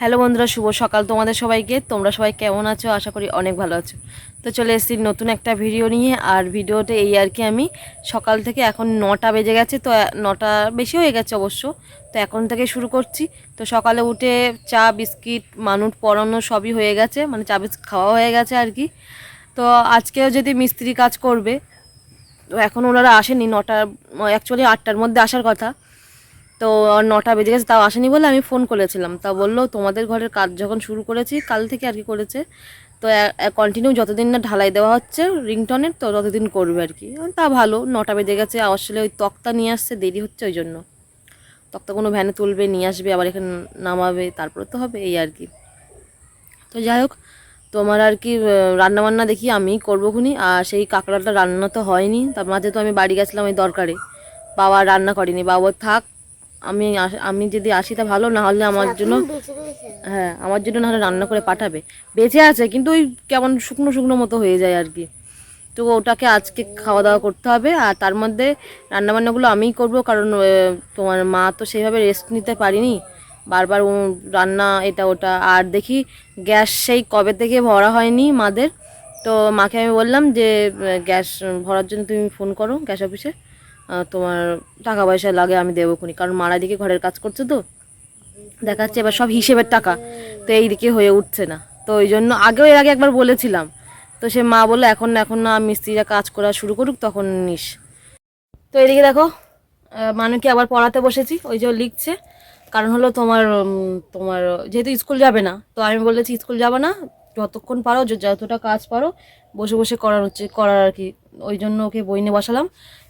Hello বন্ধুরা, শুভ সকাল তোমাদের সবাইকে। তোমরা সবাই কেমন আছো? আশা করি অনেক ভালো আছো। তো চলে এসেছি নতুন একটা ভিডিও নিয়ে। আর ভিডিওতে এই আর কি আমি সকাল থেকে এখন নটা বেজে গেছে, তো নটা বেশি হয়ে গেছে অবশ্য। তো এখন থেকে শুরু করছি। তো সকালে উঠে চা, বিস্কিট মানুষ পরানো সবই হয়ে গেছে মানে চা, বিস্কিট খাওয়া হয়ে গেছে আর কি। তো আজকেও যদি মিস্ত্রি কাজ করবে, তো এখন ওনারা আসেনি, নটা অ্যাকচুয়ালি আটটার মধ্যে আসার কথা। তো নটা বেজে গেছে, তাও আসেনি বলে আমি ফোন করেছিলাম। তা বলল, তোমাদের ঘরের কাজ যখন শুরু করেছি, কাল থেকে আর কি করেছে? তো কন্টিনিউ যতদিন না ঢালাই দেওয়া হচ্ছে রিংটনের তো ততদিন করবে আর কি। তা ভালো, নটা বেজে গেছে আসলে ওই তক্তা নিয়ে আসছে, দেরি হচ্ছে ওই জন্য। তক্তা কোনো ভ্যানে তুলবে, নিয়ে আসবে, আবার এখানে নামাবে, তারপরে তো হবে, এই আর কি। তো যাই হোক, তোমার আর কি রান্না বান্না দেখি আমিই করব খুনি, আর সেই কাঁকড়াটা রান্না তো হয়নি। তার মাঝে তো আমি বাড়ি গেছিলাম ওই দরকারে। বাবা রান্না করেনি, বাবা থাক আমি আমি যদি আসি তা ভালো না হলে আমার জন্য হ্যাঁ আমার জন্য নাহলে রান্না করে পাঠাবে। বেঁচে আছে কিন্তু ওই কেমন শুকনো শুকনো মতো হয়ে যায় আর কি। তো ওটাকে আজকে খাওয়া দাওয়া করতে হবে আর তার মধ্যে রান্নাবান্নাগুলো আমিই করব কারণ তোমার মা তো সেইভাবে রেস্ট নিতে পারিনি। বারবার রান্না এটা ওটা। আর দেখি গ্যাস সেই কবে থেকে ভরা হয়নি মাদের। তো মাকে আমি বললাম যে গ্যাস ভরার জন্য তুমি ফোন করো গ্যাস অফিসে। তোমার টাকা পয়সা লাগে, আমি দেবো খুনি কারণ মারা দিকে ঘরের কাজ করছে তো। দেখাচ্ছে এবার সব হিসেবের টাকা। তো এই দিকে হয়ে উঠছে না। তো ওই জন্য আগেও এর আগে একবার বলেছিলাম। তো সে মা বলল, এখন না এখন না, মিস্ত্রিরা কাজ করা শুরু করুক, তখন নিস। তো এদিকে দেখো মানুকে আবার পড়াতে বসেছি। ওই যে লিখছে। কারণ হলো তোমার তোমার, যেহেতু স্কুল যাবে না, তো আমি বলেছি স্কুল যাবে না। যতক্ষণ পারো, যতটা কাজ পারো বসে বসে করার হচ্ছে, করার আর কি। ওই জন্য ওকে বই নিয়ে বসালাম।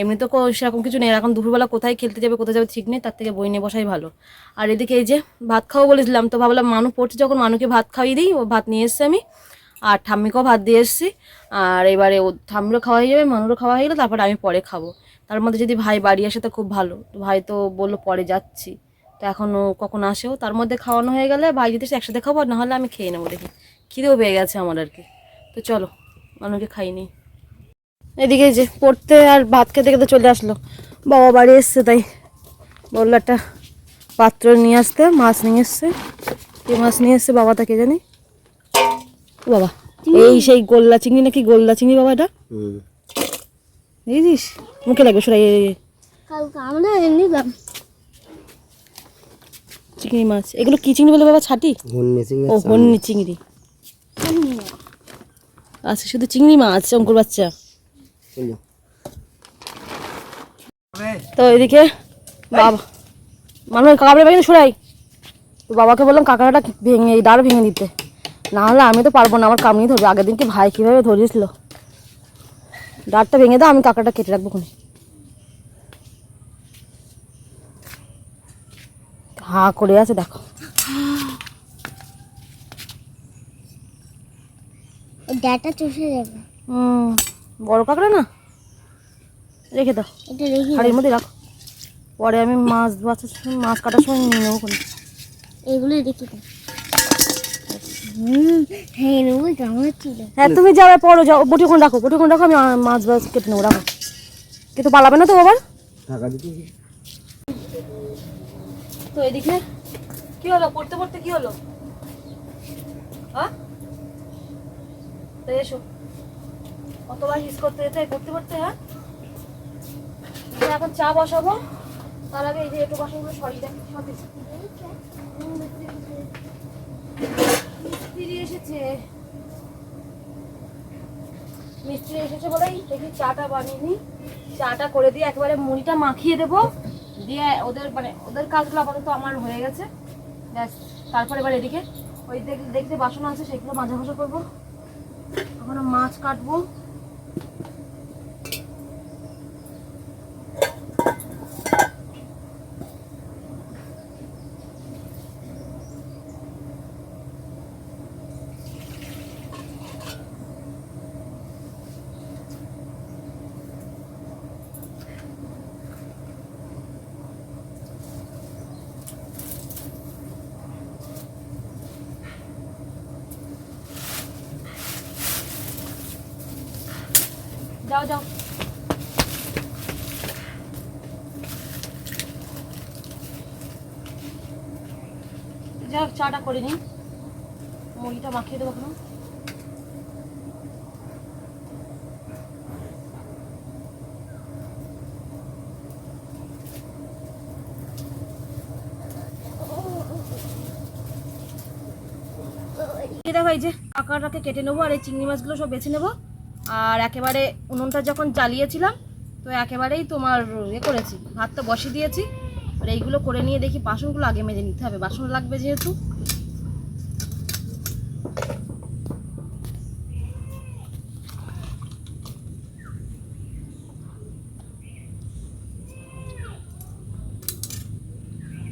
এমনি তো সেরকম কিছু নেই। এখন দুপুরবেলা কোথায় খেলতে যাবে, কোথায় যাবে ঠিক নেই, তার থেকে বই নিয়ে বসাই ভালো। আর এদিকে এই যে ভাত খাওয়া বলেছিলাম, তো ভাবলাম মানু পড়ছে যখন, মানুকে ভাত খাইয়ে দিই, ও ভাত নিয়ে এসছে আমি। আর ঠাম্মিকেও ভাত দিয়ে এসেছি। আর এবারে ও ঠাম্মিরও খাওয়া হয়ে যাবে, মানুরও খাওয়া হয়ে গেলে তারপরে আমি পরে খাব। তার মধ্যে যদি ভাই বাড়ি আসে তো খুব ভালো। ভাই তো বলল পরে যাচ্ছি। তো এখন ও কখন আসেও তার মধ্যে খাওয়ানো হয়ে গেলে ভাই যদি একসাথে খাব নাহলে আমি খেয়ে নেব দেখি। খিদেও পেয়ে গেছে আমার আর কি। তো চলো। মানুকে খাইনি। এদিকে যে পড়তে আর ভাত খেতে খেতে চলে আসলো। বাবা বাড়ি এসছে তাই। বলল একটা পাত্র নিয়ে আসতে মাছ নিয়ে এসছে। কি মাছ নিয়ে এসছে বাবা তাকে জানি? বাবা এই সেই গোল্লা চিংড়ি নাকি গোল্লা চিংড়ি বাবা এটা? মুখে লাগবে সরাই আমরা নিলাম। চিংড়ি মাছ। এগুলো কি চিংড়ি বলে বাবা ছাটি? ও হন্নি চিংড়ি। আচ্ছা শুধু চিংড়ি মাছ অঙ্কুর বাচ্চা। তো এদিকে বাবা মানুষ কাঁকড়া ভেঙে সরাই তো বাবাকে বললাম কাঁকড়াটা ভেঙে এই দাঁড় ভেঙে দিতে। না হলে আমি তো পারব না আমার কামড়ি ধরবে। আগের দিনকে ভাই কীভাবে ধরিয়েছিল দাঁড়টা ভেঙে দাও আমি কাঁকড়াটা কেটে রাখব খুনি হা করে আছে দেখো। ডাটা চষে যাবে হুম বড় কাঁকড়া না? রেখে দাও। এটা রেখে হাড়ির মধ্যে রাখো। পরে আমি মাছ সময় মাছ কাটার সময় নিয়ে নেব খুনি এগুলো রেখে দাও হ্যাঁ হ্যাঁ তুমি যাবে পড়ো যাও। বটি কোন রাখো বটি কোন রাখো আমি মাছ বাছ কেটে নেব রাখো। কিন্তু পালাবে না তো দিতে তো এদিকে? কি হলো? পড়তে পড়তে কি হলো? হ্যাঁ এসো। কতবার হিস করতে যেতে পড়তে পড়তে হ্যাঁ? এখন চা বসাবো। তার আগে এই যে একটু বাসনগুলো সরিয়ে মিস্ত্রি এসেছে। মিস্ত্রি এসেছে বলেই দেখি চাটা বানিয়ে নিই। চাটা করে দিয়ে একেবারে মুড়িটা মাখিয়ে দেবো। দিয়ে ওদের মানে ওদের কাজগুলো আপাতত আমার হয়ে গেছে। ব্যাস, তারপরে এবার এদিকে ওই দেখ, দেখতে বাসন আছে, সেগুলো মাজা ভাজা করব। ওখানে মাছ কাটবো। যাও যাও। হোক চাটা করে নিই। মুড়িটা মাখিয়ে দেবো কোনো দেখো, এই যে কাঁকড়াটাকে কেটে নেব আর এই চিংড়ি মাছগুলো সব বেছে নেব। আর একেবারে উনুনটা যখন জ্বালিয়েছিলাম, তো একেবারেই তোমার ইয়ে করেছি ভাতটা বসিয়ে দিয়েছি। আর এইগুলো করে নিয়ে দেখি বাসনগুলো আগে মেজে নিতে হবে, বাসন লাগবে যেহেতু।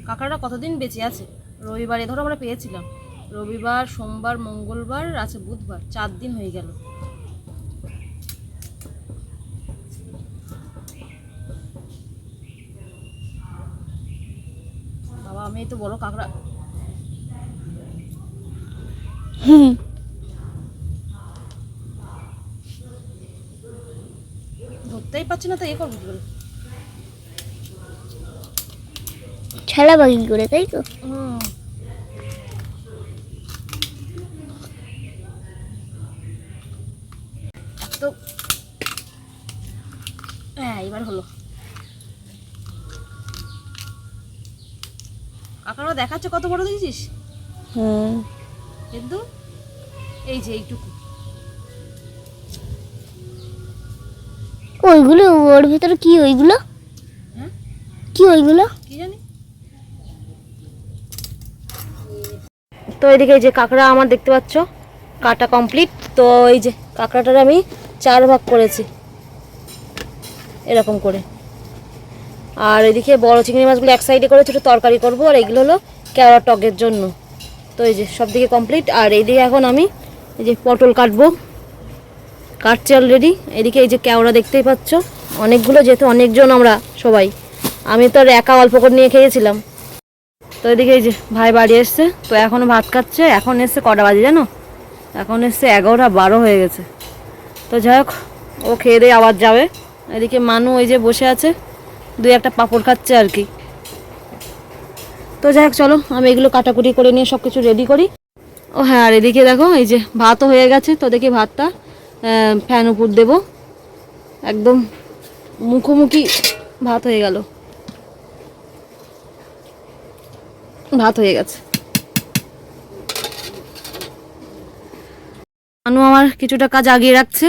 কাঁকড়াটা কতদিন বেঁচে আছে? রবিবারে ধরো আমরা পেয়েছিলাম। রবিবার, সোমবার, মঙ্গলবার, আছে বুধবার, চার দিন হয়ে গেল বাবা আমি এই তো বড় কাঁকড়া। হুম। ধরতেই পারছি না তো এ করব কি করে তাই তো? হুম। তো হ্যাঁ এবার হলো। কাকারা দেখাচ্ছে কত বড় দেখেছিস? হুম কিন্তু এই যে এইটুকু। ওইগুলো ওর ভিতরে কি ওইগুলো? হ্যাঁ? কি ওইগুলো? কি জানি? তো এদিকে এই যে কাঁকড়া আমার দেখতে পাচ্ছ কাটা কমপ্লিট তো এই যে কাঁকড়াটার আমি চার ভাগ করেছি। এরকম করে। আর এদিকে বড় চিংড়ি মাছগুলো এক সাইডে করে ছোটো তরকারি করব, আর এগুলো হলো কেওড়া টকের জন্য। তো এই যে সব দিকে কমপ্লিট আর এইদিকে এখন আমি এই যে পটল কাটবো। কাটছি অলরেডি এদিকে এই যে কেওড়া দেখতেই পাচ্ছ। অনেকগুলো যেহেতু অনেকজন আমরা সবাই। আমি তো আর একা অল্প করে নিয়ে খেয়েছিলাম। তো এদিকে এই যে ভাই বাড়ি এসছে। তো এখনও ভাত খাচ্ছে। এখন এসছে কটা বাজে জানো? এখন এসছে এগারোটা বারো হয়ে গেছে। তো যাই হোক, ও খেয়ে দিয়ে আবার যাবে। এদিকে মানু ওই যে বসে আছে। দুই একটা পাঁপড় খাচ্ছে আর কি। তো যাই হোক, চলো, আমি এগুলো কাটাকুটি করে নিয়ে সব কিছু রেডি করি। ও হ্যাঁ আর এদিকে দেখো, এই যে ভাতও হয়ে গেছে, তো দেখি ভাতটা ফ্যান উপর দেবো। একদম মুখোমুখি ভাত হয়ে গেল। ভাত হয়ে গেছে। মানু আমার কিছুটা কাজ আগিয়ে রাখছে।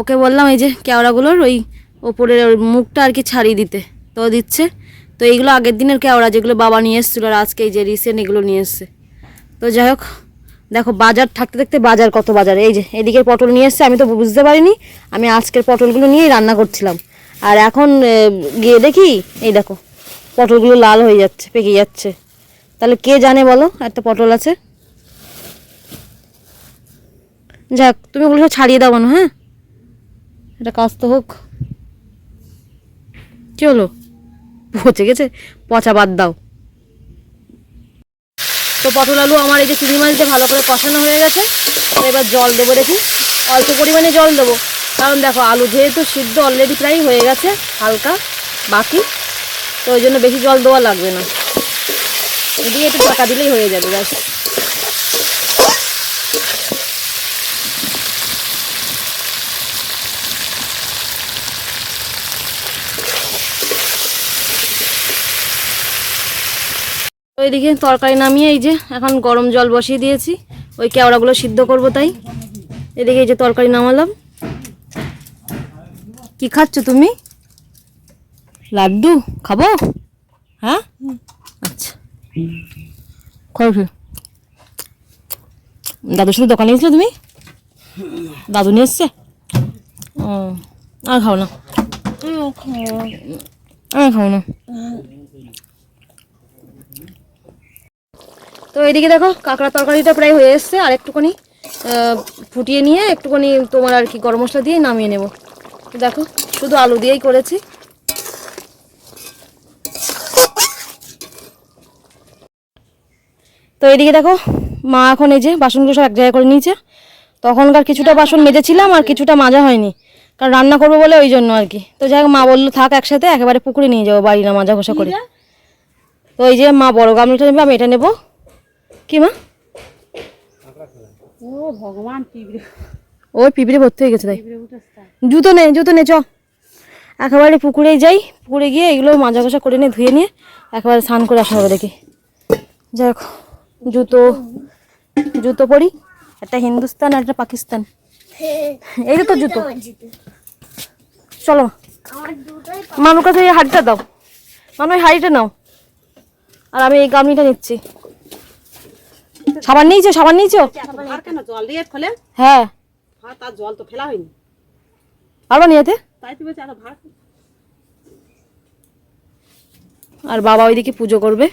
ওকে বললাম, এই যে কেওড়াগুলোর ওই ওপরের মুখটা আর কি ছাড়িয়ে দিতে। তো দিচ্ছে। তো এইগুলো আগের দিনের কেওড়া যেগুলো বাবা নিয়ে এসেছিল আর আজকে এই যে রিসেন্ট এগুলো নিয়ে এসছে। তো যাই হোক, দেখো বাজার, থাকতে থাকতে বাজার কত বাজার। এই যে এদিকের পটল নিয়ে এসছে, আমি তো বুঝতে পারিনি। আমি আজকের পটলগুলো নিয়েই রান্না করছিলাম। আর এখন গিয়ে দেখি, এই দেখো, পটলগুলো লাল হয়ে যাচ্ছে, পেকে যাচ্ছে। তাহলে কে জানে বলো একটা পটল আছে? যাক তুমি ওগুলো সব ছাড়িয়ে দাও না হ্যাঁ? এটা কাজ তো হোক। হলো পচে গেছে, পচা বাদ দাও। তো পটল আলু আমার এই যে চিংড়ি মাছ দিয়ে ভালো করে কষানো হয়ে গেছে এবার জল দেবো দেখি। অল্প পরিমাণে জল দেবো। কারণ দেখো, আলু যেহেতু সিদ্ধ অলরেডি প্রায় হয়ে গেছে, হালকা, বাকি। তো ওই জন্য বেশি জল দেওয়া লাগবে না। দিয়ে একটু ঢাকা দিলেই হয়ে যাবে, ব্যাস। ওইদিকে তরকারি নামিয়ে এই যে এখন গরম জল বসিয়ে দিয়েছি। ওই কেওড়াগুলো সিদ্ধ করব তাই। এদিকে এই যে তরকারি নামালাম। কি খাচ্ছ তুমি? লাড্ডু? খাব? হ্যাঁ? আচ্ছা। দাদুর সাথে দোকানে গেছিলে তুমি? দাদু নিয়ে এসছে? ও আর খাও না। আর খাও না। তো এদিকে দেখো কাঁকড়া তরকারিটা প্রায় হয়ে এসছে আর একটুখানি ফুটিয়ে নিয়ে একটুখানি তোমার আর কি গরম মশলা দিয়ে নামিয়ে নেব। দেখো শুধু আলু দিয়েই করেছি। তো এদিকে দেখো মা এখন এই যে বাসনগুলো সব এক জায়গায় করে নিয়েছে। তখনকার কিছুটা বাসন মেজেছিলাম আর কিছুটা মাজা হয়নি। কারণ রান্না করব বলে ওই জন্য আর কি। তো যাই মা বলল থাক একসাথে একেবারে পুকুরে নিয়ে যাব বাড়ি না মাজা ঘষা করে। তো এই যে মা বড় গামলাটা নেবে আমি এটা নেব। কি মা? ও ভগবান পিঁপড়ে। ওই পিঁপড়ে ভর্তি হয়ে গেছে তাই। জুতো নে জুতো নে চ। একেবারে পুকুরেই যাই পুকুরে গিয়ে এগুলো মাজা ঘষা করে নিয়ে ধুয়ে নিয়ে একেবারে স্নান করে আসা হবে দেখি। যাই হোক জুতো জুতো পরি একটা হিন্দুস্তান আর একটা পাকিস্তান। এই তো জুতো। চলো মানুর কাছে এই হাড়িটা দাও। মানু এই হাড়িটা নাও। আর আমি এই গামলিটা নিচ্ছি। সাবান নিয়েছো সাবান নিয়েছো? জল দিয়ে ফেলে হ্যাঁ। ভার তার জল তো ফেলা হয়নি। পারবা নিয়েতে তাই তো বলছি এত ভার আর বাবা ওইদিকে পুজো করবে।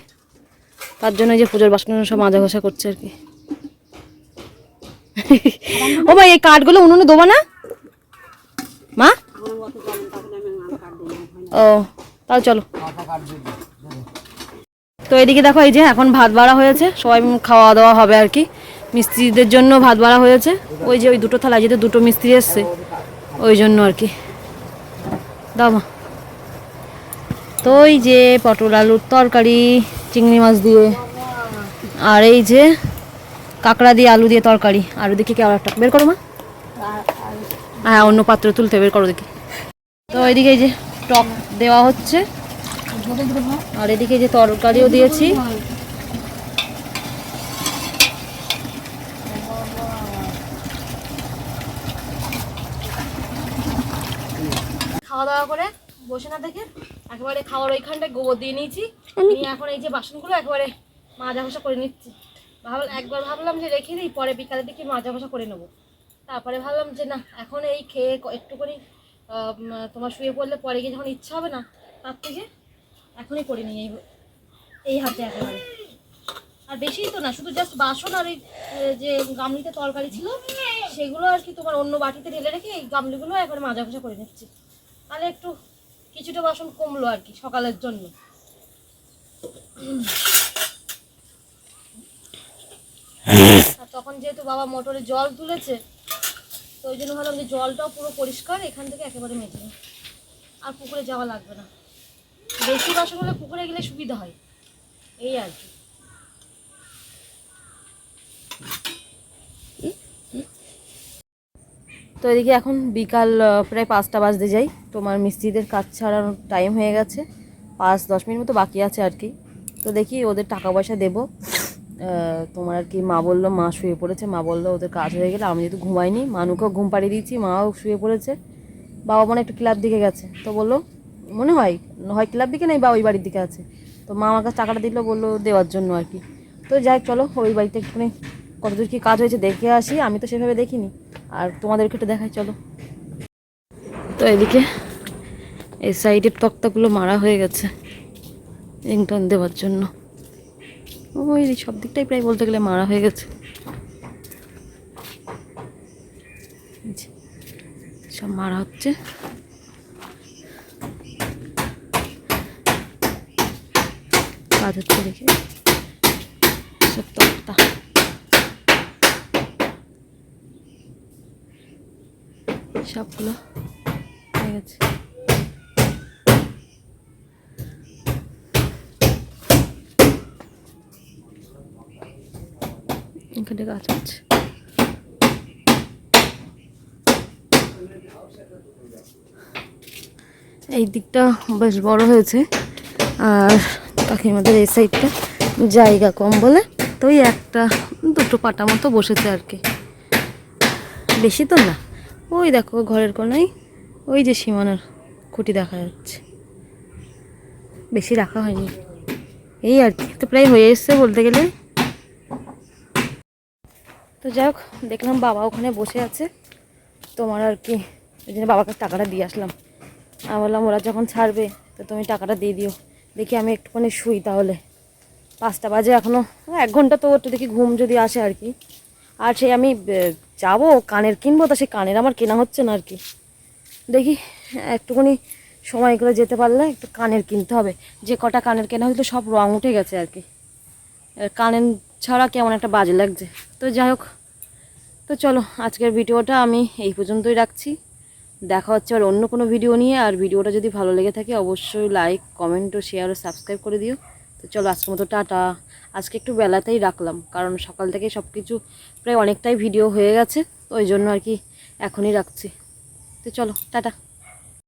তার জন্য এই যে পুজোর বাসন সব মাজা ঘষা করছে আর কি। ও ভাই এই কাঠগুলো উনুনে দেবো না? মা? হয়। ও তাহলে চলো। তো এদিকে দেখো এই যে এখন ভাত বাড়া হয়েছে, সবাই খাওয়া দাওয়া হবে আর কি। মিস্ত্রিদের জন্য ভাত বাড়া হয়েছে। ওই যে ওই দুটো থালা যেতে দুটো মিস্ত্রি এসছে, ওই জন্য আর কি। দাও মা। তো এই যে পটল আলুর তরকারি, চিংড়ি মাছ দিয়ে, আর এই যে কাঁকড়া দিয়ে আলু দিয়ে তরকারি। আর ওদিকে কেউ একটা? বের করো মা। হ্যাঁ অন্য পাত্র তুলতে বের করো দেখি তো ওইদিকে এই যে টক দেওয়া হচ্ছে। আর এদিকে যে তরকারিও দিয়েছি। খাওয়া দাওয়া করে বসে না দেখে একেবারে খাওয়ার ওইখানটায় গোবর দিয়ে নিয়েছি। নিয়ে এখন এই যে বাসনগুলো একেবারে মাজা ঘষা করে নিচ্ছি। ভাবলাম একবার ভাবলাম যে রেখে দিই পরে বিকালের দিকে মাজা করে নেব। তারপরে ভাবলাম যে না এখন এই খেয়ে তোমার শুয়ে পড়লে পরে গিয়ে যখন ইচ্ছা হবে না তার থেকে এখনই করে নিই এই এই হাতে একেবারে। আর বেশি তো না, শুধু জাস্ট বাসন আর এই যে গামলিতে তরকারি ছিল, সেগুলো আর কি তোমার অন্য বাটিতে ঢেলে রেখে এই গামলিগুলো একবারে মাজা ঘষা করে নিচ্ছি। তাহলে একটু কিছুটা বাসন কমলো আর কি সকালের জন্য। আর তখন যেহেতু বাবা মোটরে জল তুলেছে, তো ওই জন্য ভাবলাম যে জলটাও পুরো পরিষ্কার, এখান থেকে একেবারে নিই। আর পুকুরে যাওয়া লাগবে না। বেশি হলে পুকুরে গেলে সুবিধা হয়। এই আর কি। তো এদিকে এখন বিকাল প্রায় পাঁচটা বাজতে যাই। তোমার মিস্ত্রিদের কাজ ছাড়ানোর টাইম হয়ে গেছে। পাঁচ, দশ মিনিট মতো বাকি আছে আর কি। তো দেখি ওদের টাকা পয়সা দেবো তোমার আর কি মা বলল, মা শুয়ে পড়েছে। মা বলল, ওদের কাজ হয়ে গেলে আমি যেহেতু ঘুমাইনি, মানুকেও ঘুম পাড়িয়ে দিয়েছি, মাও শুয়ে পড়েছে। বাবা মনে একটু ক্লাব দিকে গেছে। তো বলল মনে হয় হয় ক্লাব দিকে নেই বা ওই বাড়ির দিকে আছে। তো মা আমার কাছে টাকাটা দিল, বলল দেওয়ার জন্য আর কি। তো যাই, চলো ওই বাড়িতে একটুখানি কতদূর কী কাজ হয়েছে দেখে আসি। আমি তো সেভাবে দেখিনি। আর তোমাদেরকে একটু দেখাই, চলো। তো এদিকে এই সাইডের তক্তাগুলো মারা হয়ে গেছে রিংটন দেওয়ার জন্য। ওই সব দিকটাই প্রায় বলতে গেলে মারা হয়ে গেছে। সব মারা হচ্ছে। হচ্ছে দেখে। তক্তা। সবগুলো হয়ে গেছে। এখানে গাছ আছে এই দিকটা বেশ বড় হয়েছে। আর কাকিমাদের এই সাইডটা, জায়গা কম বলে। তো ওই একটা, দুটো পাটা মতো বসেছে আর কি। বেশি তো না। ওই দেখো, ঘরের কোনায় ওই যে সীমানার খুঁটি দেখা যাচ্ছে। বেশি রাখা হয়নি। এই আর কি, তো প্রায় হয়ে এসছে বলতে গেলে। তো যাই হোক, দেখলাম বাবা ওখানে বসে আছে। তোমার আর কি, ওই জন্য বাবাকে টাকাটা দিয়ে আসলাম। আমি বললাম, ওরা যখন ছাড়বে, তো তুমি টাকাটা দিয়ে দিও। দেখি আমি একটুখানি শুই তাহলে। পাঁচটা বাজে এখনও এক ঘণ্টা তো একটু দেখি ঘুম যদি আসে আর কি। আর সেই আমি যাব, কানের কিনবো, তা সেই কানের আমার কেনা হচ্ছে না আর কি। দেখি, একটুখানি সময় করে যেতে পারলে একটু কানের কিনতে হবে। যে কটা কানের কেনা হয়েছিল সব রং উঠে গেছে আর কি। কানের ছাড়া কেমন একটা বাজে লাগছে। তো যাই হোক, তো চলো, আজকের ভিডিওটা আমি এই পর্যন্তই রাখছি। দেখা হচ্ছে আর অন্য কোনো ভিডিও নিয়ে। আর ভিডিওটা যদি ভালো লেগে থাকে, অবশ্যই লাইক কমেন্ট ও শেয়ার ও সাবস্ক্রাইব করে দিও। তো চলো আজকের মতো টাটা। আজকে একটু বেলাতেই রাখলাম, কারণ সকাল থেকে সব কিছু প্রায় অনেকটাই ভিডিও হয়ে গেছে। তো ওই জন্য আর কি এখনই রাখছি। তো চলো, টাটা।